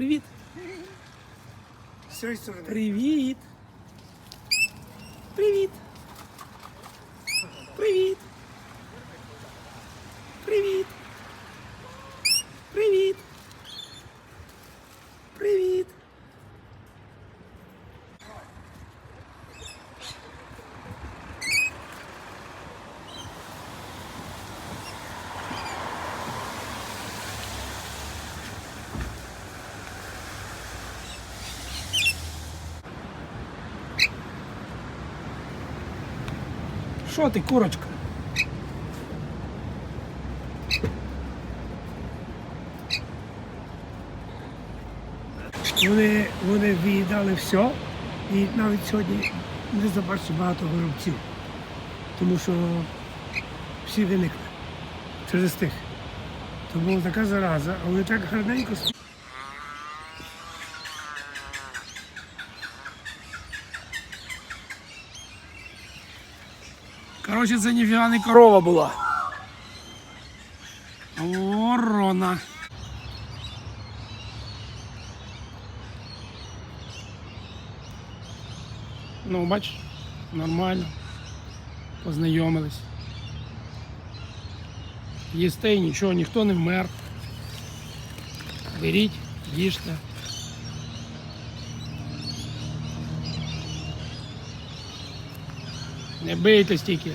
Привіт. З сторони. Привіт. Привіт. Привіт. Привіт. Привіт. Що ти, курочка? Вони, вони виїдали все і навіть сьогодні не забачили багато горобців, тому що всі виникли через тих. То була така зараза, а вони так гарненько Коротше, це ніфіга не корова була. Ворона. Ну, бач, нормально. Познайомились. Їсте і нічого, ніхто не вмер. Беріть, їжте. Не бийтесь тільки.